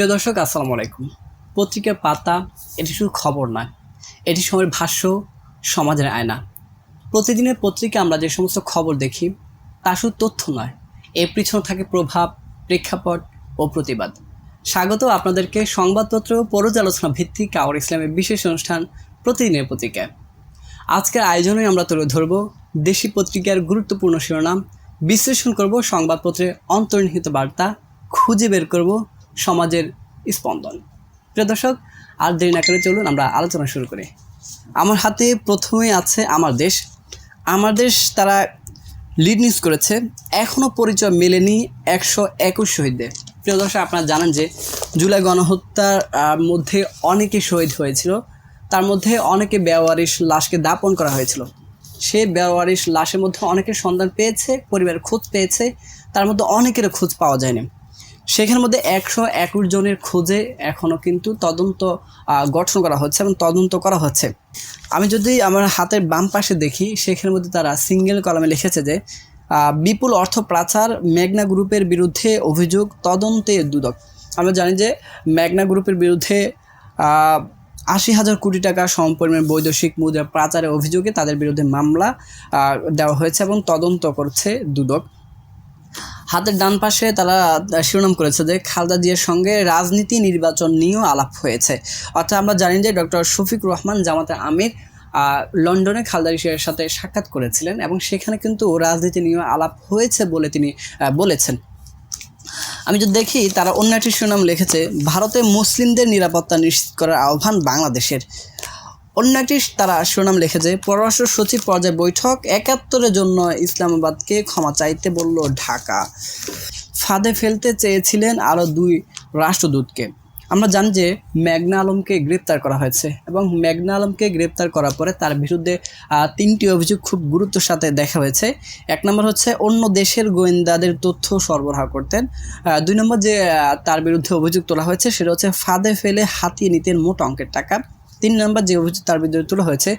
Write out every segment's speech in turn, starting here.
প্রিয় দর্শক, আসসালামু আলাইকুম। পত্রিকার পাতা, এটি শুধু খবর নয়, এটি সময়ের ভাষ্য, সমাজের আয়না। প্রতিদিনের পত্রিকা আমরা যে সমস্ত খবর দেখি, তা শুধু তথ্য নয়, এর পিছনে থাকে প্রভাব, প্রেক্ষাপট ও প্রতিবাদ। স্বাগত আপনাদেরকে সংবাদপত্র পর্যালোচনা ভিত্তিক কাওয়ার ইসলামের বিশেষ অনুষ্ঠান প্রতিদিনের পত্রিকায়। আজকের আয়োজনে আমরা তুলে ধরব দেশি পত্রিকার গুরুত্বপূর্ণ শিরোনাম, বিশ্লেষণ করব সংবাদপত্রের অন্তর্নিহিত বার্তা, খুঁজে বের করব সমাজের স্পন্দন। প্রিয় দর্শক, আর দেরি না করে চলুন আমরা আলোচনা শুরু করি। আমার হাতে প্রথমে আছে আমার দেশ। আমার দেশ তারা লিড নিউজ করেছে। এখনও পরিচয় মেলেনি একশো একুশ শহীদদের। প্রিয় দর্শক, আপনারা জানেন যে জুলাই গণহত্যার মধ্যে অনেকে শহীদ হয়েছিল। তার মধ্যে অনেকে বেওয়ারিশ লাশকে দাপন করা হয়েছিল। সেই বেওয়ারিশ লাশের মধ্যে অনেকের সন্ধান পেয়েছে, পরিবারের খোঁজ পেয়েছে। তার মধ্যে অনেকের খোঁজ পাওয়া যায়নি। সেখানের মধ্যে একশো একুশ জনের খোঁজে এখনও কিন্তু তদন্ত গঠন করা হচ্ছে এবং তদন্ত করা হচ্ছে। আমি যদি আমার হাতের বাম পাশে দেখি, সেখানের মধ্যে তারা সিঙ্গেল কলমে লিখেছে যে বিপুল অর্থ পাচার মেঘনা গ্রুপের বিরুদ্ধে অভিযোগ তদন্তে দুদক। আমরা জানি যে মেঘনা গ্রুপের বিরুদ্ধে আশি হাজার কোটি টাকা সমপরিমাণ বৈদেশিক মুদ্রা পাচারের অভিযোগে তাদের বিরুদ্ধে মামলা দেওয়া হয়েছে এবং তদন্ত করছে দুদক। হাতের ডান পাশে তারা শিরোনাম করেছে যে খালদা জিয়ার সঙ্গে রাজনীতি নির্বাচন নিয়েও আলাপ হয়েছে। অর্থাৎ আমরা জানি যে ডক্টর শফিক রহমান, জামাতে আমির লন্ডনে খালদা জিয়ার সাথে সাক্ষাৎ করেছিলেন এবং সেখানে কিন্তু রাজনীতি নিয়েও আলাপ হয়েছে বলে তিনি বলেছেন। আমি যদি দেখি, তারা অন্য একটি শিরোনাম লিখেছে, ভারতে মুসলিমদের নিরাপত্তা নিশ্চিত করার আহ্বান বাংলাদেশের। অন্য একটি তারা শিরোনাম লিখেছে পররাষ্ট্র সচিব পর্যায়ে বৈঠক, একাত্তরের জন্য ইসলামাবাদকে ক্ষমা চাইতে বলল ঢাকা। ফাঁদে ফেলতে চেয়েছিলেন আরও দুই রাষ্ট্রদূতকে। আমরা জানি যে, মেঘনা আলমকে গ্রেপ্তার করা হয়েছে এবং মেঘনা আলমকে গ্রেপ্তার করার পরে তার বিরুদ্ধে তিনটি অভিযোগ খুব গুরুত্বের সাথে দেখা হয়েছে। এক নম্বর হচ্ছে, অন্য দেশের গোয়েন্দাদের তথ্য সরবরাহ করতেন। দুই নম্বর যে তার বিরুদ্ধে অভিযোগ তোলা হয়েছে, সেটা হচ্ছে, ফাঁদে ফেলে হাতিয়ে নিতেন মোট অঙ্কের টাকা। তিন নম্বর যে অভিযোগ তার বিরুদ্ধে তোলা হয়েছে,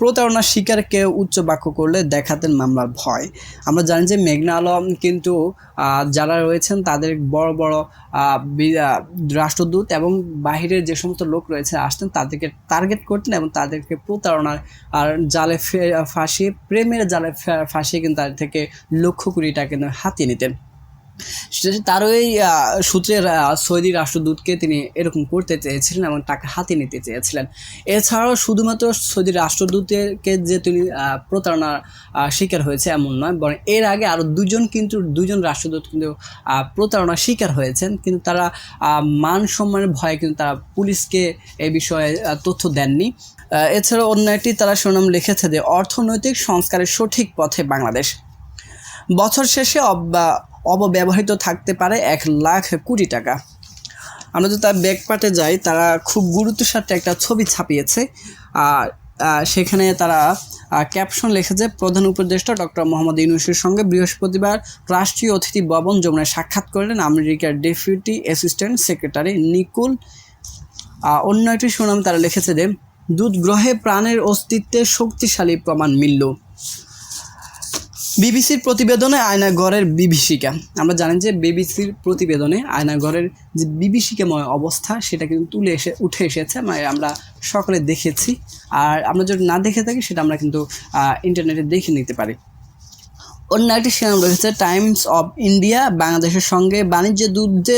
প্রতারণার শিকার কেউ উচ্চ বাক্য করলে দেখাতেন মামলার ভয়। আমরা জানি যে মেঘনা আলম কিন্তু যারা রয়েছেন তাদের বড় বড় রাষ্ট্রদূত এবং বাহিরের যে সমস্ত লোক রয়েছে আসতেন তাদেরকে টার্গেট করতেন এবং তাদেরকে প্রতারণার, আর জালে ফাঁসিয়ে, প্রেমের জালে ফাঁসিয়ে কিন্তু তাদের থেকে লক্ষ কোটি টাকা কিন্তু হাতিয়ে নিতেন। তারই আহ, সূত্রের সৌদি রাষ্ট্রদূতকে তিনি এরকম করতে চেয়েছিলেন এবং টাকা হাতে নিতে চেয়েছিলেন। এছাড়াও শুধুমাত্র সৌদি রাষ্ট্রদূতকে যে তিনি প্রতারণার শিকার হয়েছে এমন নয় বরং এর আগে আরও দুজন কিন্তু দুজন রাষ্ট্রদূত কিন্তু প্রতারণার শিকার হয়েছেন। কিন্তু তারা মান সম্মানের ভয়ে কিন্তু তারা পুলিশকে এ বিষয়ে তথ্য দেননি। আহ, এছাড়াও অন্য একটি তারা সুনাম লিখেছে যে অর্থনৈতিক সংস্কারের সঠিক পথে বাংলাদেশ। বছর শেষে অবব্যবহৃত থাকতে পারে এক লাখ কোটি টাকা। আমরা যদি তার ব্যাকপার্টে যাই, তারা খুব গুরুত্বের সাথে একটা ছবি ছাপিয়েছে। আর সেখানে তারা ক্যাপশন লিখেছে, প্রধান উপদেষ্টা ডক্টর মোহাম্মদ ইউনুসের সঙ্গে বৃহস্পতিবার রাষ্ট্রীয় অতিথি ভবন যমুনায় সাক্ষাৎ করলেন আমেরিকার ডেপুটি অ্যাসিস্ট্যান্ট সেক্রেটারি নিকুল। অন্য একটি সুনাম তারা লিখেছে যে দুধ গ্রহে প্রাণের অস্তিত্বে শক্তিশালী প্রমাণ মিলল। বিবিসির প্রতিবেদনে আয়নাগরের বিভীষিকা। আমরা জানি যে বিবিসির প্রতিবেদনে আয়নাগরের যে বিভীষিকাময় অবস্থা, সেটা কিন্তু তুলে এসে, উঠে এসেছে মানে আমরা সকলে দেখেছি। আর আমরা যদি না দেখে থাকি, সেটা আমরা কিন্তু ইন্টারনেটে দেখে নিতে পারি। অন্য একটি শিরোনাম রয়েছে, টাইমস অফ ইন্ডিয়া, বাংলাদেশের সঙ্গে বাণিজ্য যুদ্ধে,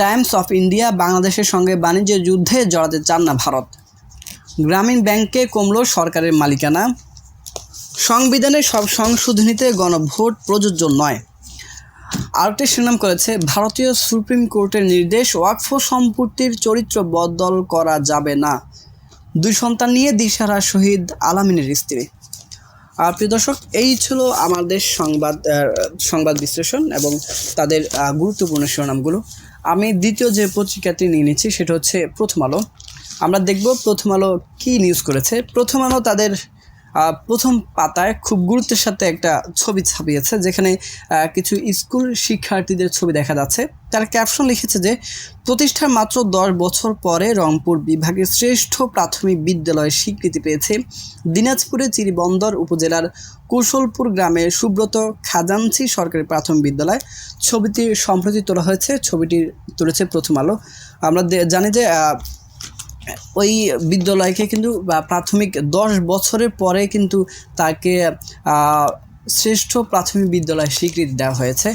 টাইমস অফ ইন্ডিয়া, বাংলাদেশের সঙ্গে বাণিজ্য যুদ্ধে জড়াতে চান না ভারত। গ্রামীণ ব্যাংকে কমল সরকারের মালিকানা। সংবিধানের সব সংশোধনীতে গণভোট প্রযোজ্য নয়। আরেকটি শিরোনাম করেছে, ভারতীয় সুপ্রিম কোর্টের নির্দেশ ওয়াকফ সম্পত্তির চরিত্র বদল করা যাবে না। দুই সন্তান নিয়ে দিশারা শহীদ আলামিনের স্ত্রী। আর প্রিয় দর্শক, এই ছিল আমাদের সংবাদ সংবাদ বিশ্লেষণ এবং তাদের গুরুত্বপূর্ণ শিরোনামগুলো। আমি দ্বিতীয় যে পত্রিকাটি নিয়ে নিচ্ছি, সেটা হচ্ছে প্রথম আলো। আমরা দেখব প্রথম আলো কী নিউজ করেছে। প্রথম আলো তাদের প্রথম পাতায় খুব গুরুত্বের সাথে একটা ছবি ছাপিয়েছে, যেখানে কিছু স্কুল শিক্ষার্থীদের ছবি দেখা যাচ্ছে। তারা ক্যাপশন লিখেছে যে, প্রতিষ্ঠার মাত্র দশ বছর পরে রংপুর বিভাগের শ্রেষ্ঠ প্রাথমিক বিদ্যালয়ের স্বীকৃতি পেয়েছে দিনাজপুরে চিরিবন্দর উপজেলার কুশলপুর গ্রামের সুব্রত খাজাঞ্চি সরকারি প্রাথমিক বিদ্যালয়। ছবিটি সম্প্রতি তোলা হয়েছে, ছবিটি তুলেছে প্রথম আলো। আমরা জানি যে ওই বিদ্যালয়কে কিন্তু প্রাথমিক দশ বছরের পরে কিন্তু তাকে শ্রেষ্ঠ প্রাথমিক বিদ্যালয় স্বীকৃতি দেওয়া হয়েছে।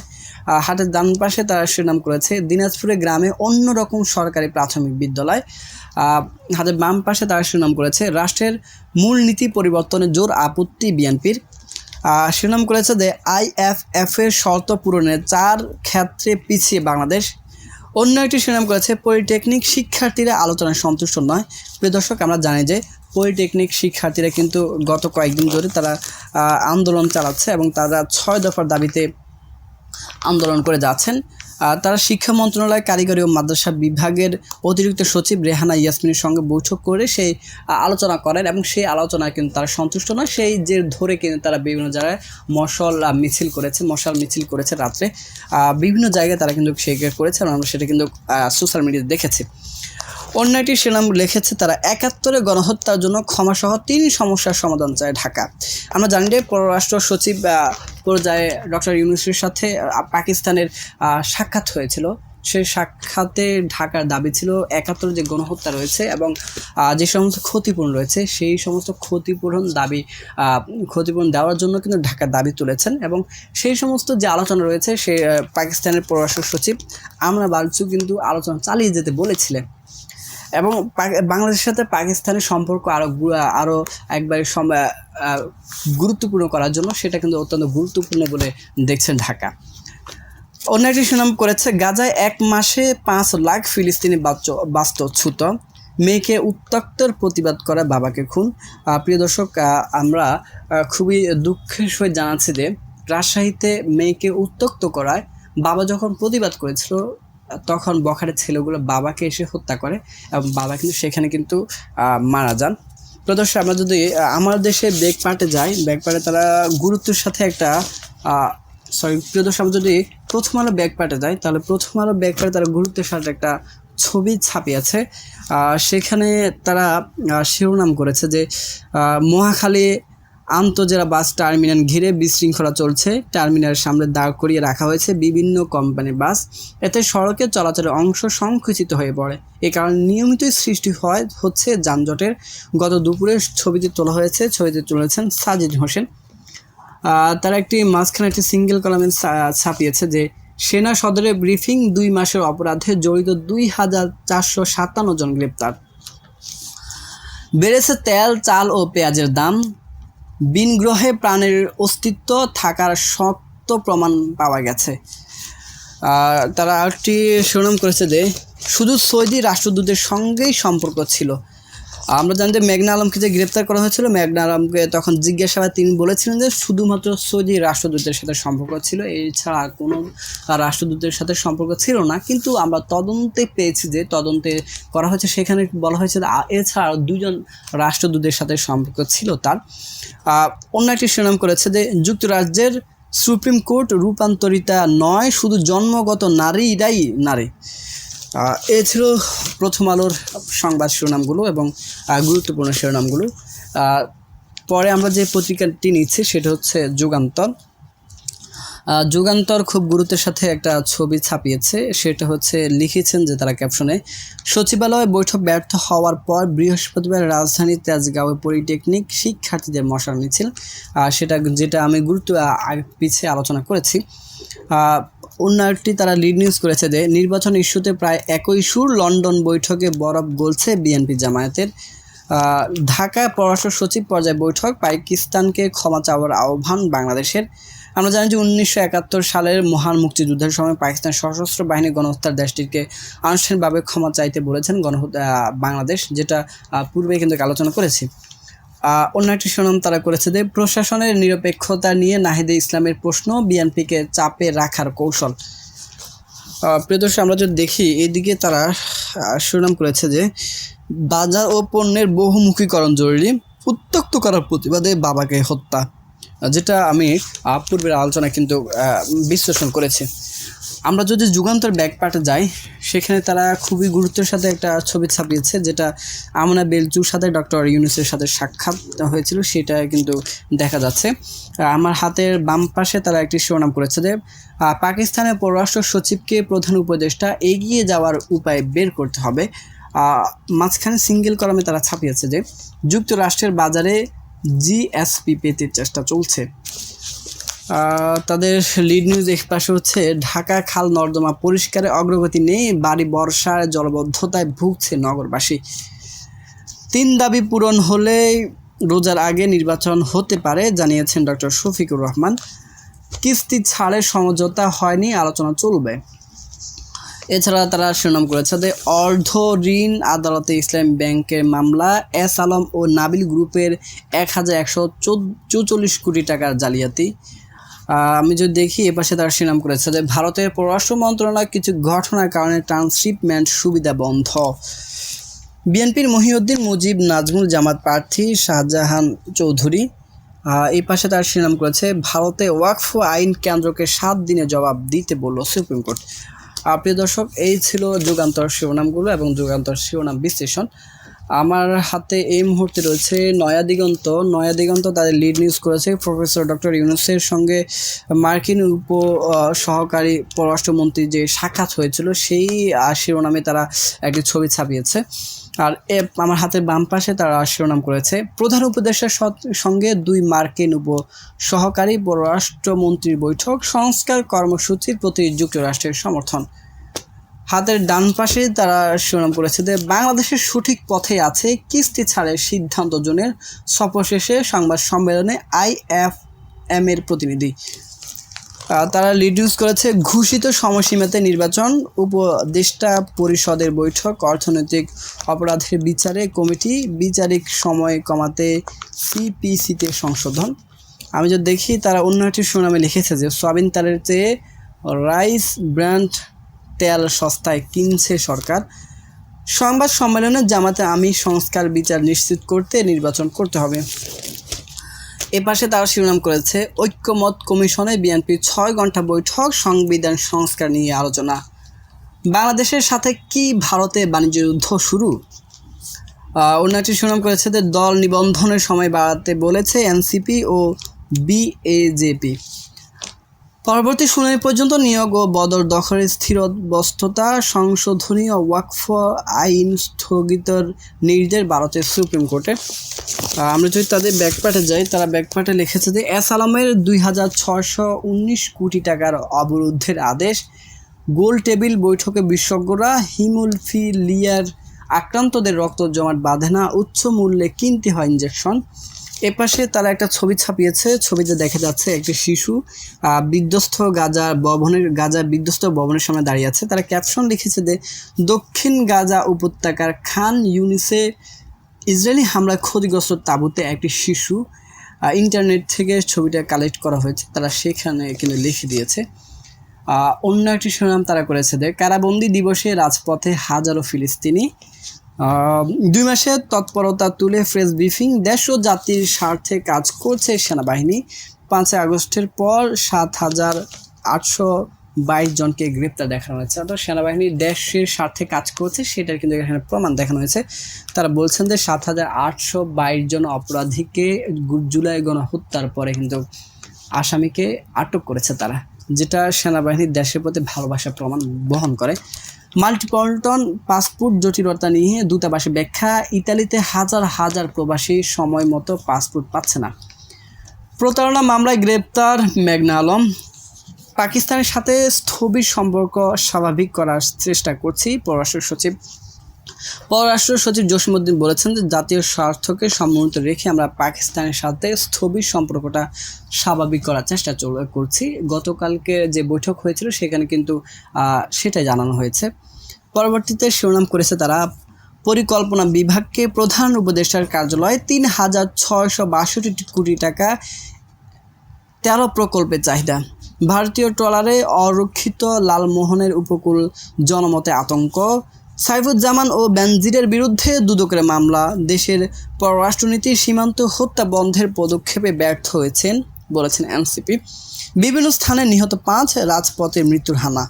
হাটের ডান পাশে তারা শিরোনাম করেছে দিনাজপুরে গ্রামে অন্যরকম সরকারি প্রাথমিক বিদ্যালয়। হাতের বাম পাশে তারা শিরোনাম করেছে রাষ্ট্রের মূলনীতি পরিবর্তনে জোর আপত্তি বিএনপির। শিরোনাম করেছে যে আইএফএফ এর শর্ত পূরণে চার ক্ষেত্রে পিছিয়ে বাংলাদেশ। অন্য একটি শিরোনাম করেছে পলিটেকনিক শিক্ষার্থীরা আলোচনায় সন্তুষ্ট নয়। প্রিয় দর্শক, আমরা জানি যে পলিটেকনিক শিক্ষার্থীরা কিন্তু গত কয়েকদিন ধরে তারা আন্দোলন চালাচ্ছে এবং তারা ছয় দফার দাবিতে আন্দোলন করে যাচ্ছেন। তারা শিক্ষা মন্ত্রণালয়, কারিগরি ও মাদ্রাসা বিভাগের অতিরিক্ত সচিব রেহানা ইয়াসমিনের সঙ্গে বৈঠক করে সেই আলোচনা করেন এবং সেই আলোচনায় কিন্তু তারা সন্তুষ্ট নয়। সেই যে ধরে কিন্তু তারা বিভিন্ন জায়গায় মশল মিছিল করেছে, মশাল মিছিল করেছে রাত্রে। বিভিন্ন জায়গায় তারা কিন্তু সেই করেছে আমরা সেটা কিন্তু সোশ্যাল মিডিয়াতে দেখেছি। অন্য একটি শিরোনাম লিখেছে তারা একাত্তরে গণহত্যার জন্য ক্ষমাসহ তিন সমস্যার সমাধান চায় ঢাকা। আমরা জানি যে পররাষ্ট্র সচিব পর্যায়ে ডক্টর ইউনুসের সাথে পাকিস্তানের সাক্ষাৎ হয়েছিল। সেই সাক্ষাতে ঢাকার দাবি ছিল একাত্তরে যে গণহত্যা রয়েছে এবং যে সমস্ত ক্ষতিপূরণ রয়েছে, সেই সমস্ত ক্ষতিপূরণ দাবি ক্ষতিপূরণ দেওয়ার জন্য কিন্তু ঢাকার দাবি তুলেছেন এবং সেই সমস্ত যে আলোচনা রয়েছে, সে পাকিস্তানের পররাষ্ট্র সচিব, আমরা বালচু কিন্তু আলোচনা চালিয়ে যেতে বলেছিলেন। এবং বাংলাদেশের সাথে পাকিস্তানের সম্পর্ক আরও আরও একবারে গুরুত্বপূর্ণ করার জন্য সেটা কিন্তু অত্যন্ত গুরুত্বপূর্ণ বলে দেখছেন ঢাকা। অন্য একটি সুনাম করেছে, গাজায় এক মাসে পাঁচ লাখ ফিলিস্তিনি বাচ্চ- বাস্তুচ্যুত। মেয়েকে উত্তক্তর প্রতিবাদ করে বাবাকে খুন। প্রিয় দর্শক আমরা খুবই দুঃখের সহিত জানাচ্ছি যে রাজশাহীতে মেয়েকে উত্তক্ত করায় বাবা যখন প্রতিবাদ করেছিল তখন বখারের ছেলেগুলো বাবাকে এসে হত্যা করে এবং বাবা কিন্তু সেখানে কিন্তু মারা যান। প্রদর্শক আমরা যদি আমার দেশে বেগ পার্টে যাই বেগ পার্টে তারা গুরুত্বের সাথে একটা সরি প্রিয় দর্শক আমরা যদি প্রথম আলো ব্যাগ পার্টে যাই, তাহলে প্রথম আলো ব্যাগ পার্টে তারা গুরুত্বের সাথে একটা ছবি ছাপিয়েছে। সেখানে তারা শিরোনাম করেছে যে মহাখালী আন্তজেলা বাস টার্মিনাল ঘিরে বিশৃঙ্খলা চলছে। টার্মিনালের সামনে দাঁড় করিয়ে রাখা হয়েছে বিভিন্ন কোম্পানির বাস। এতে সড়কে চলাচলের অংশ সংকুচিত হয়ে পড়ে। এ কারণে নিয়মিতই সৃষ্টি হয়, হচ্ছে যানজটের। গত দুপুরে ছবিটি তোলা হয়েছে, ছবিতে তুলেছেন সাজিদ হোসেন। তারা একটি মাঝখানে একটি সিঙ্গেল কলামে ছাপিয়েছে যে, সেনা সদরে ব্রিফিং দুই মাসের অপরাধে জড়িত দুই হাজার চারশো সাতান্ন জন গ্রেপ্তার। বেড়েছে তেল, চাল ও পেঁয়াজের দাম। বিন গ্রহে প্রাণের অস্তিত্ব থাকার শক্ত প্রমাণ পাওয়া গেছে। আর তারা আরেকটি শিরোনাম করেছে যে, শুধু সৌদি রাষ্ট্রদূতের সঙ্গেই সম্পর্ক ছিল আমরা জানি যে মেঘনা আলমকে যে গ্রেপ্তার করা হয়েছিল, মেঘনা আলমকে তখন জিজ্ঞাসাবাদ তিনি বলেছিলেন যে শুধুমাত্র সৌদি রাষ্ট্রদূতের সাথে সম্পর্ক ছিল, এছাড়া কোনো রাষ্ট্রদূতের সাথে সম্পর্ক ছিল না। কিন্তু আমরা তদন্তে পেয়েছি যে তদন্তে করা হয়েছে, সেখানে বলা হয়েছে এছাড়া দুজন রাষ্ট্রদূতের সাথে সম্পর্ক ছিল তার। অন্য একটি শিরোনাম করেছে যে যুক্তরাজ্যের সুপ্রিম কোর্ট রূপান্তরিতা নয়, শুধু জন্মগত নারীরাই নারী। এ ছিল প্রথম আলোর সংবাদ শিরোনামগুলো এবং গুরুত্বপূর্ণ শিরোনামগুলো। পরে আমরা যে পত্রিকাটি নিচ্ছি সেটা হচ্ছে যুগান্তর। যুগান্তর খুব গুরুত্বের সাথে একটা ছবি ছাপিয়েছে। সেটা হচ্ছে লিখেছেন যে তারা ক্যাপশনে, সচিবালয়ে বৈঠক ব্যর্থ হওয়ার পর বৃহস্পতিবার রাজধানীর তেজগাঁওয়ে পলিটেকনিক শিক্ষার্থীদের মশার মিছিল। সেটা যেটা আমি গুরুত্ব পিছিয়ে আলোচনা করেছি। অন্য একটি তারা লিড নিউজ করেছে যে নির্বাচন ইস্যুতে প্রায় একই সুর লন্ডন বৈঠকে বরফ গলছে বিএনপি জামায়াতের। ঢাকা পররাষ্ট্র সচিব পর্যায়ে বৈঠক, পাকিস্তানকে ক্ষমা চাওয়ার আহ্বান বাংলাদেশের। আমরা জানি যে উনিশশো একাত্তর সালের মহান মুক্তিযুদ্ধের সময় পাকিস্তান সশস্ত্র বাহিনী গণহত্যার দেশটিকে আনুষ্ঠানিকভাবে ক্ষমা চাইতে বলেছেন গণহত্যা বাংলাদেশ, যেটা পূর্বে কিন্তু আলোচনা করেছি। অন্য একটি সুনাম তারা করেছে যে প্রশাসনের নিরপেক্ষতা নিয়ে নাহিদে ইসলামের প্রশ্ন বিএনপিকে চাপে রাখার কৌশল। প্রিয়দর্শী প্রিয় আমরা যদি দেখি, এদিকে তারা সুনাম করেছে যে বাজার ও পণ্যের বহুমুখীকরণ জরুরি উত্তক্ত করার প্রতিবাদে বাবাকে হত্যা। যেটা আমি পূর্বের আলোচনা কিন্তু বিশ্লেষণ করেছি। আমরা যদি যুগান্তর ব্যাকপার্টে যাই, সেখানে তারা খুবই গুরুত্বের সাথে একটা ছবি ছাপিয়েছে, যেটা আমনা বেলচুর সাথে ডক্টর ইউনুসের সাথে সাক্ষাৎ হয়েছিল, সেটা কিন্তু দেখা যাচ্ছে। আমার হাতের বাম পাশে তারা একটি শিরোনাম করেছে যে পাকিস্তানের পররাষ্ট্র সচিবকে প্রধান উপদেষ্টা এগিয়ে যাওয়ার উপায় বের করতে হবে। মাঝখানে সিঙ্গেল কলমে তারা ছাপিয়েছে যে, যুক্তরাষ্ট্রের বাজারে জিএসপি পেতে চেষ্টা চলছে। তাদের লিড নিউজ এক্সপ্রেস হচ্ছে, ঢাকা খাল নর্দমা পরিষ্কারে অগ্রগতি নেই, বাড়ি বর্ষার জলবদ্ধতায় ভুগছে নগরবাসী। তিন দাবি পূরণ হলেই রোজার আগে নির্বাচন হতে পারে, জানিয়েছেন ডক্টর শফিকুর রহমান। কিস্তি ছাড়ের সমঝোতা হয়নি, আলোচনা চলবে। এছাড়া তারা শিরোনাম করেছে যে অর্ধ ঋণ আদালতে ইসলাম ব্যাংকের মামলা এস আলম ও নাবিল গ্রুপের এক হাজার একশো চৌচল্লিশ কোটি টাকার জালিয়াতি। আমি যদি দেখি এপাশে তারা শিরোনাম করেছে যে ভারতের পররাষ্ট্র মন্ত্রণালয় কিছু ঘটনার কারণে ট্রান্সশিপমেন্ট সুবিধা বন্ধ। বিএনপির মহিউদ্দিন মুজিব, নাজমুল জামাত প্রার্থী শাহজাহান চৌধুরী এই পাশে তার শিরোনাম করেছে, ভারতে ওয়াকফ আইন কেন্দ্রকে সাত দিনে জবাব দিতে বলল সুপ্রিম কোর্ট। প্রিয় দর্শক এই ছিল যুগান্তর শিরোনামগুলো এবং যুগান্তর শিরোনাম বিশ্লেষণ। আমার হাতে এই মুহূর্তে রয়েছে নয়া দিগন্ত। নয়া দিগন্ত তাদের লিড নিউজ করেছে প্রফেসর ডক্টর ইউনুসের সঙ্গে মার্কিন উপ সহকারী পররাষ্ট্রমন্ত্রী যে সাক্ষাৎ হয়েছিল সেই শিরোনামে তারা একটি ছবি ছাপিয়েছে। আর এ, আমার হাতের বাম পাশে তারা শিরোনাম করেছে, প্রধান উপদেষ্টার সৎ- সঙ্গে দুই মার্কিন উপ সহকারী পররাষ্ট্রমন্ত্রীর বৈঠক, সংস্কার কর্মসূচির প্রতি যুক্তরাষ্ট্রের সমর্থন। হাতের ডান পাশে তারা শিরোনাম করেছে যে বাংলাদেশের সঠিক পথে আছে কিস্তি ছাড়ের সিদ্ধান্ত জনের সফর শেষে সংবাদ সম্মেলনে আই আইএফএম এর প্রতিনিধি। তারা রিডিউস করেছে, ঘোষিত সময়সীমাতে নির্বাচন, উপদেষ্টা পরিষদের বৈঠক, অর্থনৈতিক অপরাধের বিচারে কমিটি বিচারিক সময় কমাতে সিপিসিতে সংশোধন। আমি যদি দেখি তারা অন্য একটি সুনামে লিখেছে যে, সয়াবিন তেলের চেয়ে রাইস ব্র্যান্ড তেল সস্তায় কিনছে সরকার। সংবাদ সম্মেলনে জামাতে আমি সংস্কার বিচার নিশ্চিত করতে নির্বাচন করতে হবে। এ পাশে তারা শিরোনাম করেছে, ঐক্যমত কমিশনে বিএনপির ছয় ঘণ্টা বৈঠক, সংবিধান সংস্কার নিয়ে আলোচনা। বাংলাদেশের সাথে কি ভারতে বাণিজ্য যুদ্ধ শুরু? অন্য একটি করেছে যে, দল নিবন্ধনের সময় বাড়াতে বলেছে এনসিপি ও বিএজেপি। পরবর্তী শুনানি পর্যন্ত নিয়োগ ও বদর দখলের স্থিরবস্ততা সংশোধনী ও ওয়াকফ আইন স্থগিতর নির্দেশ ভারতের সুপ্রিম কোর্টে। আমরা যদি তাদের ব্যাকপার্টে যাই, তারা ব্যাকপার্টে লিখেছে যে, এস আলমের দুই হাজার ছশো উনিশ কোটি টাকার অবরুদ্ধের আদেশ, গোল টেবিল বৈঠকে বিশেষজ্ঞরা হিমোফিলিয়ার আক্রান্তদের রক্ত জমাট বাঁধে না, উচ্চ মূল্যে কিনতে হয় ইঞ্জেকশন এপাশে তারা একটা ছবি ছাপিয়েছে। ছবিতে দেখা যাচ্ছে একটি শিশু বিধ্বস্ত গাজা ভবনের, গাজা বিধ্বস্ত ভবনের সামনে দাঁড়িয়ে আছে। তারা ক্যাপশন লিখেছে যে, দক্ষিণ গাজা উপত্যকার খান ইউনিসে ইসরায়েলি হামলায় ক্ষতিগ্রস্ত তাঁবুতে একটি শিশু ইন্টারনেট থেকে ছবিটা কালেক্ট করা হয়েছে। তারা সেখানে কিন্তু লিখে দিয়েছে অন্য একটি শিরোনাম তারা করেছে যে, কারাবন্দি দিবসে রাজপথে হাজারো ফিলিস্তিনি দুই মাসে তৎপরতা তুলে ফ্রেশ ব্রিফিং দেশ ও জাতির স্বার্থে কাজ করছে সেনাবাহিনী। পাঁচই আগস্টের পর সাত হাজার আটশো বাইশ জনকে গ্রেপ্তার দেখানো হয়েছে। অর্থাৎ সেনাবাহিনী দেশের স্বার্থে কাজ করছে, সেটার কিন্তু এখানে প্রমাণ দেখানো হয়েছে। তারা বলছেন যে সাত হাজার আটশো বাইশ জন অপরাধীকে জুলাই গণহত্যার পরে কিন্তু আসামিকে আটক করেছে তারা, যেটা সেনাবাহিনীর দেশের প্রতি ভালোবাসার প্রমাণ বহন করে। মাল্টিপল্টন পাসপোর্ট জটিলতা নিয়ে দূতাবাসে ব্যাখ্যা, ইতালিতে হাজার হাজার প্রবাসী সময় মতো পাসপোর্ট পাচ্ছে না। প্রতারণা মামলায় গ্রেপ্তার মেঘনা আলম। পাকিস্তানের সাথে স্থবির সম্পর্ক স্বাভাবিক করার চেষ্টা করছি পররাষ্ট্র সচিব পররাষ্ট্র সচিব জসিমউদ্দিন বলেছেন যে জাতীয় স্বার্থকে সম্মানিত রেখে আমরা পাকিস্তানের সাথে স্থবির সম্পর্কটা স্বাভাবিক করার চেষ্টা করছি। গতকালকে যে বৈঠক হয়েছিল সেখানে কিন্তু সেটাই জানানো হয়েছে। পরবর্তীতে শিরোনাম করেছে তারা, পরিকল্পনা বিভাগকে প্রধান উপদেষ্টার কার্যালয়ে তিন হাজার ছয়শো বাষট্টি কোটি টাকা, তেরো প্রকল্পের চাহিদা। ভারতীয় ট্রলারে অরক্ষিত লালমোহনের উপকূল জনমতে আতঙ্ক। সাইফুজ্জামান ও বেনজিরের বিরুদ্ধে দুদকের মামলা। দেশের পররাষ্ট্রনীতি সীমান্ত হত্যা বন্ধের পদক্ষেপে ব্যর্থ হয়েছেন, বলেছেন এনসিপি। বিভিন্ন স্থানে নিহত পাঁচ রাজপথে মৃত্যুর হানা।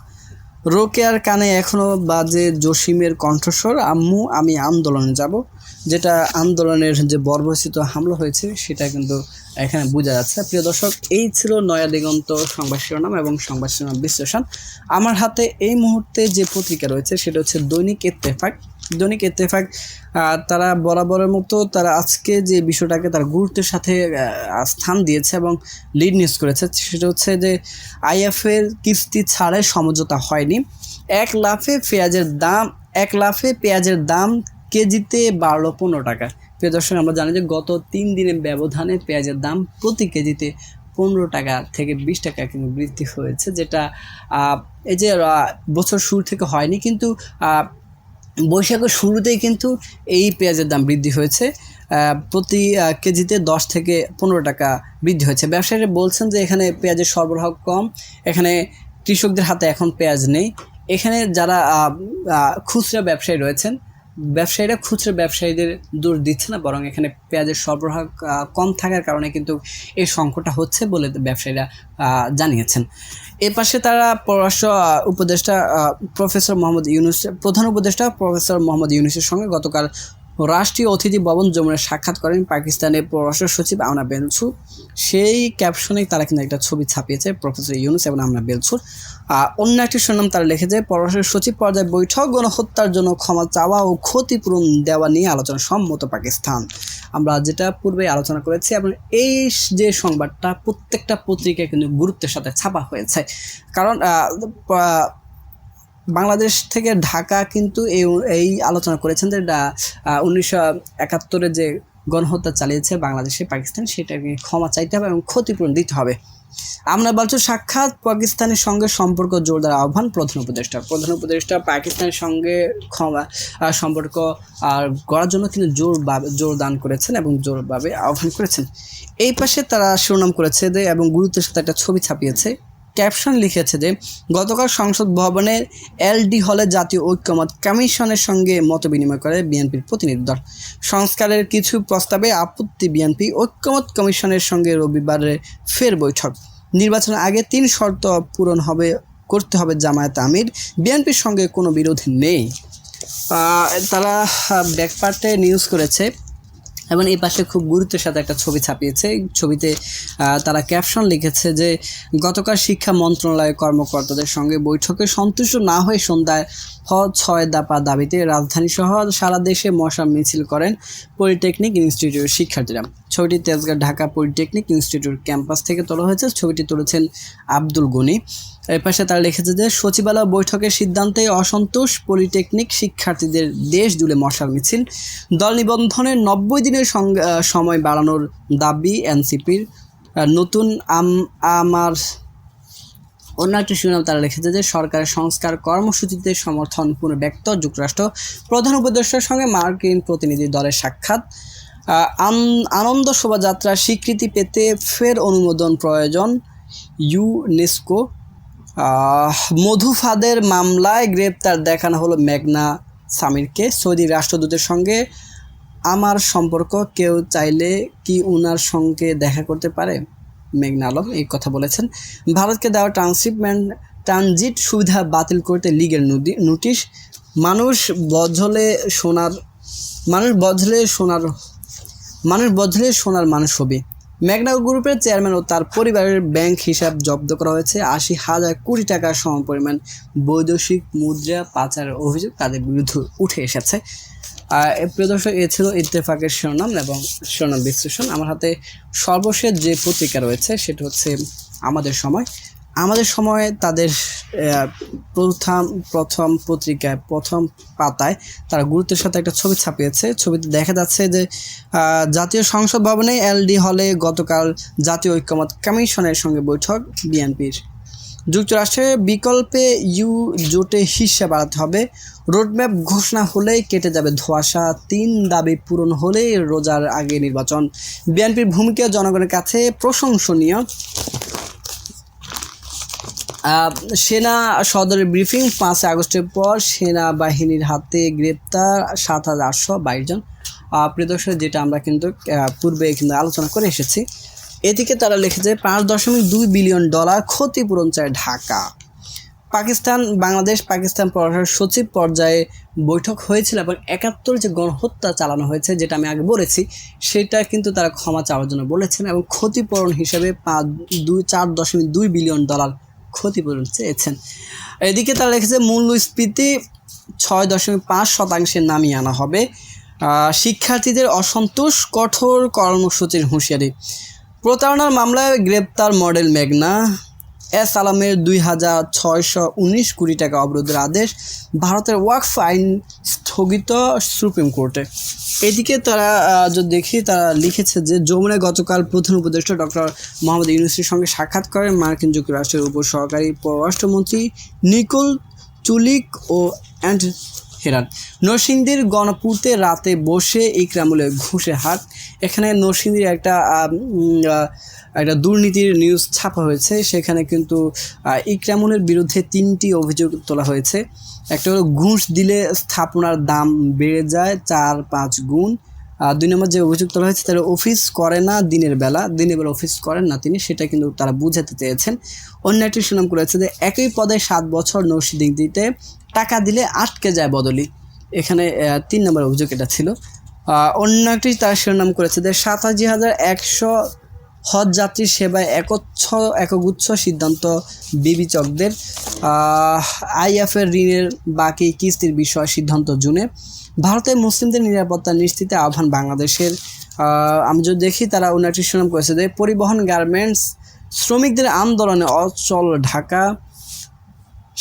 রোকেয়ার কানে এখনও বাজে জসিমের কণ্ঠস্বর, আম্মু, আমি আন্দোলনে যাব। যেটা আন্দোলনের যে বর্বরচিত হামলা হয়েছে, সেটা কিন্তু এখানে বোঝা যাচ্ছে। প্রিয় দর্শক, এই ছিল নয়া দিগন্ত সংবাদ শিরোনাম এবং সংবাদ শিরোনাম বিশ্লেষণ। আমার হাতে এই মুহূর্তে যে পত্রিকা রয়েছে, সেটা হচ্ছে দৈনিক ইত্তেফাক। দৈনিক ইত্তেফাক তারা বরাবরের মতো তারা আজকে যে বিষয়টাকে তার গুরুত্বের সাথে স্থান দিয়েছে এবং লিড নিউজ করেছে, সেটা হচ্ছে যে আইএফের কিস্তি ছাড়ে সমঝোতা হয়নি। এক লাফে পেঁয়াজের দাম, এক লাফে পেঁয়াজের দাম কেজিতে বাড়লো পনেরো টাকা। প্রিয় দর্শক, আমরা জানি যে গত তিন দিনের ব্যবধানে পেঁয়াজের দাম প্রতি কেজিতে পনেরো টাকা থেকে বিশ টাকা কিন্তু বৃদ্ধি হয়েছে, যেটা এই যে বছর শুরু থেকে হয়নি, কিন্তু বৈশাখের শুরুতেই কিন্তু এই পেঁয়াজের দাম বৃদ্ধি হয়েছে প্রতি কেজিতে দশ থেকে পনেরো টাকা বৃদ্ধি হয়েছে। ব্যবসায়ীরা বলছেন যে এখানে পেঁয়াজের সরবরাহ কম, এখানে কৃষকদের হাতে এখন পেঁয়াজ নেই। এখানে যারা খুচরা ব্যবসায়ী রয়েছেন ব্যবসায়ীরা খুচরো ব্যবসায়ীদের দোষ দিচ্ছে না, বরং এখানে পেঁয়াজের সরবরাহ কম থাকার কারণে কিন্তু এই সংকটটা হচ্ছে বলে ব্যবসায়ীরা জানিয়েছেন। এ পাশে তারা পররাষ্ট্র উপদেষ্টা প্রফেসর মোহাম্মদ ইউনুস, প্রধান উপদেষ্টা প্রফেসর মোহাম্মদ ইউনুসের সঙ্গে গতকাল রাষ্ট্রীয় অতিথি ভবন যমুনায় সাক্ষাৎ করেন পাকিস্তানের পররাষ্ট্র সচিব আওনা বেলছু। সেই ক্যাপশনে তারা কিন্তু একটা ছবি ছাপিয়েছে, প্রফেসর ইউনুস এবং আমনা বেলছুর অন্য একটি সুনাম তারা লিখেছে, পররাষ্ট্র সচিব পর্যায়ে বৈঠক, গণহত্যার জন্য ক্ষমা চাওয়া ও ক্ষতিপূরণ দেওয়া নিয়ে আলোচনা সম্মত পাকিস্তান। আমরা যেটা পূর্বে আলোচনা করেছি, এবং এই যে সংবাদটা প্রত্যেকটা পত্রিকায় কিন্তু গুরুত্বের সাথে ছাপা হয়েছে। কারণ বাংলাদেশ থেকে ঢাকা কিন্তু এই এই আলোচনা করেছেন যে উনিশশো যে গণহত্যা চালিয়েছে বাংলাদেশে পাকিস্তান, সেটাকে ক্ষমা চাইতে হবে এবং ক্ষতিপূরণ দিতে হবে। আমরা বলছো সাক্ষাৎ পাকিস্তানের সঙ্গে সম্পর্ক জোরদার আহ্বান প্রধান উপদেষ্টা। প্রধান উপদেষ্টা পাকিস্তানের সঙ্গে ক্ষমা সম্পর্ক করার জন্য তিনি জোর জোর দান করেছেন এবং জোরভাবে আহ্বান করেছেন। এই পাশে তারা শিরোনাম করেছে এবং গুরুত্বের সাথে একটা ছবি ছাপিয়েছে। ক্যাপশন লিখেছে যে, গতকাল সংসদ ভবনের এলডি হলে জাতীয় ঐক্যমত কমিশনের সঙ্গে মত বিনিময় করে বিএনপির প্রতিনিধি দল। সংস্কারের কিছু প্রস্তাবে আপত্তি বিএনপি ঐক্যমত কমিশনের সঙ্গে রবিবারে ফের বৈঠক। নির্বাচনের আগে তিন শর্ত পূরণ হবে, করতে হবে জামায়াত আমির। বিএনপির সঙ্গে কোনো বিরোধ নেই। তারা ব্যাকপার্টে নিউজ করেছে এবং এই পাশে খুব গুরুত্বের সাথে একটা ছবি ছাপিয়েছে। ছবিতে তারা ক্যাপশন লিখেছে যে, গতকাল শিক্ষা মন্ত্রণালয়ের কর্মকর্তাদের সঙ্গে বৈঠকে সন্তুষ্ট না হয়ে সন্ধ্যায় হ ছয় দাপা দাবিতে রাজধানী সহ সারা দেশে মশা মিছিল করেন পলিটেকনিক ইনস্টিটিউটের শিক্ষার্থীরা। ছবিটি Tejgaon Dhaka polytechnic institute campus থেকে তোলা হয়েছে। ছবিটি তুলেছেন আব্দুল গনি। এর পাশে তারা লিখেছে যে, সচিবালয় বৈঠকের সিদ্ধান্তে অসন্তোষ পলিটেকনিক শিক্ষার্থীদের দেশ জুড়ে মশাল মিছিল। দল নিবন্ধনের নব্বই দিনের সময় বাড়ানোর দাবি এনসিপির। নতুন আম, আমার অন্য একটি শিরোনাম তারা লিখেছে যে, সরকারের সংস্কার কর্মসূচিতে সমর্থন পুনর্ব্যক্ত যুক্তরাষ্ট্র। প্রধান উপদেষ্টার সঙ্গে মার্কিন প্রতিনিধি দলের সাক্ষাৎ। আনন্দ শোভাযাত্রার স্বীকৃতি পেতে ফের অনুমোদন প্রয়োজন ইউনেস্কো। আহ, মধু ফাদের মামলায় গ্রেপ্তার দেখানো হলো মেঘনা সামিরকে। সৌদি রাষ্ট্রদূতের সঙ্গে আমার সম্পর্ক কেউ চাইলে কি উনার সঙ্গে দেখা করতে পারে? মেঘনা আলম এই কথা বলেছেন। ভারতকে দেওয়া ট্রান্সশিপমেন্ট ট্রানজিট সুবিধা বাতিল করতে লিগের নোটিশ। মানুষ বদলে সোনার মানুষ বজলে সোনার মানুষ বদলে সোনার মানুষ হবে। মেঘনা গ্রুপের চেয়ারম্যান ও তার পরিবারের ব্যাংক হিসাব জব্দ করা হয়েছে। আশি হাজার কোটি টাকার সমপরিমাণ বৈদেশিক মুদ্রা পাচারের অভিযোগ তাদের বিরুদ্ধে উঠে এসেছে। আর প্রিয় দর্শক, এ ছিল ইত্তেফাকের শিরোনাম এবং শিরোনাম বিশ্লেষণ। আমার হাতে সর্বশেষ যে পত্রিকা রয়েছে, সেটা হচ্ছে আমাদের সময়। আমাদের সময়ে তাদের প্রথম প্রথম পত্রিকায়, প্রথম পাতায় তারা গুরুত্বের সাথে একটা ছবি ছাপিয়েছে। ছবিতে দেখা যাচ্ছে যে জাতীয় সংসদ ভবনে এলডি হলে গতকাল জাতীয় ঐক্যমত কমিশনের সঙ্গে বৈঠক বিএনপির। যুক্তরাষ্ট্রের বিকল্পে ইউ জোটে হিস্সা বাড়াতে হবে। রোডম্যাপ ঘোষণা হলেই কেটে যাবে ধোঁয়াশা। তিন দাবি পূরণ হলেই রোজার আগে নির্বাচন। বিএনপির ভূমিকা জনগণের কাছে প্রশংসনীয়। সেনা সদরের ব্রিফিং পাঁচই আগস্টের পর সেনা বাহিনীর হাতে গ্রেপ্তার সাত হাজার আটশো বাইশ জন। আহ, প্রিয় দর্শক যেটা আমরা কিন্তু পূর্বে কিন্তু আলোচনা করে এসেছি। এদিকে তারা লিখেছে পাঁচ দশমিক দুই বিলিয়ন ডলার ক্ষতিপূরণ চায় ঢাকা। পাকিস্তান বাংলাদেশ পাকিস্তান পররাষ্ট্র সচিব পর্যায়ে বৈঠক হয়েছিল এবং একাত্তর যে গণহত্যা চালানো হয়েছে যেটা আমি আগে বলেছি সেটা কিন্তু তারা ক্ষমা চাওয়ার জন্য বলেছেন এবং ক্ষতিপূরণ হিসেবে পাঁচ দুই চার দশমিক দুই বিলিয়ন ডলার ক্ষতিপূরণ চেয়েছেন। এদিকে তারা রেখেছে মূল্যস্ফীতি ছয় দশমিক পাঁচ শতাংশে নামিয়ে আনা হবে। শিক্ষার্থীদের অসন্তোষ, কঠোর কর্মসূচির হুঁশিয়ারি। প্রতারণার মামলায় গ্রেপ্তার মডেল মেঘনা। এস আলমের দুই হাজার ছয়শো উনিশ কোটি টাকা অবরোধের আদেশ ভারতের ওয়াকফ আইন স্থগিত সুপ্রিম কোর্টে। এদিকে তারা যদি দেখি, তারা লিখেছে যে, যমুনায় গতকাল প্রধান উপদেষ্টা ডক্টর মোহাম্মদ ইউনুসের সঙ্গে সাক্ষাৎ করেন মার্কিন যুক্তরাষ্ট্রের উপ সহকারী পররাষ্ট্রমন্ত্রী নিকোল চুলিক ও অ্যান্ড হেরান। নরসিংদীর গণপুরতে রাতে বসে ইকরামুলের ঘুষে হাট এখানে নরসিংদীর একটা একটা দুর্নীতির নিউজ ছাপা হয়েছে। সেখানে কিন্তু ইকরামুলের বিরুদ্ধে তিনটি অভিযোগ তোলা হয়েছে। একটা হলো, ঘুষ দিলে স্থাপনার দাম বেড়ে যায় চার পাঁচ গুণ। আর দুই নম্বর যে অভিযোগ তোলা হয়েছে তারা অফিস করে না দিনের বেলা। দিনের বেলা অফিস করেন না তিনি, সেটা কিন্তু তারা বুঝাতে চেয়েছেন। অন্য একটি সুনাম করেছে যে, একই পদে সাত বছর নৌসিদিক দিতে টাকা দিলে আটকে যায় বদলি। এখানে তিন নম্বর অভিযোগ এটা ছিল। অন্য একটি তার শিরোনাম করেছে যে, সাতাশি হাজার একশো হজ যাত্রীর সেবায় একচ্ছ, একগুচ্ছ সিদ্ধান্ত বিবেচকদের। আইএফের ঋণের বাকি কিস্তির বিষয় সিদ্ধান্ত জুনে ভারতে মুসলিমদের নিরাপত্তা নিশ্চিতে আহ্বান বাংলাদেশের। আমি যদি দেখি, তারা উনাটি সুনাম করেছে যে, পরিবহন গার্মেন্টস শ্রমিকদের আন্দোলনে অচল ঢাকা।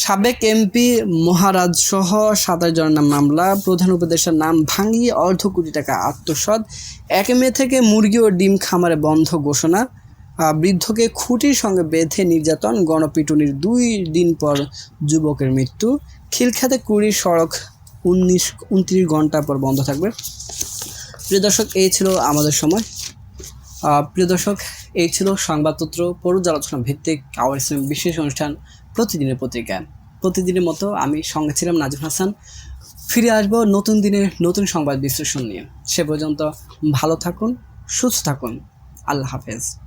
সাবেক এমপি মহারাজ সহ সাতাশ জনের নাম মামলা, প্রধান উপদেষ্টার নাম ভাঙিয়ে অর্ধ কোটি টাকা আত্মসদ এক মে থেকে মুরগি ও ডিম খামারে বন্ধ ঘোষণা বৃদ্ধকে খুঁটির সঙ্গে বেঁধে নির্যাতন, গণপিটুনির দুই দিন পর যুবকের মৃত্যু। খিলখাতে কুড়ি সড়ক উনিশ, উনত্রিশ ঘণ্টা পর বন্ধ থাকবে। প্রিয় দর্শক, এই ছিল আমাদের সময়। প্রিয় দর্শক, এই ছিল সংবাদপত্র। পর্যালোচনা ভিত্তিক আওয়ার বিশেষ অনুষ্ঠান। প্রতিদিনের পত্রিকা। প্রতিদিনের মতো আমি সঙ্গে ছিলাম নাজিম হাসান। ফিরে আসব নতুন দিনের নতুন সংবাদ বিশ্লেষণ নিয়ে। সে পর্যন্ত ভালো থাকুন, সুস্থ থাকুন। আল্লাহ হাফেজ।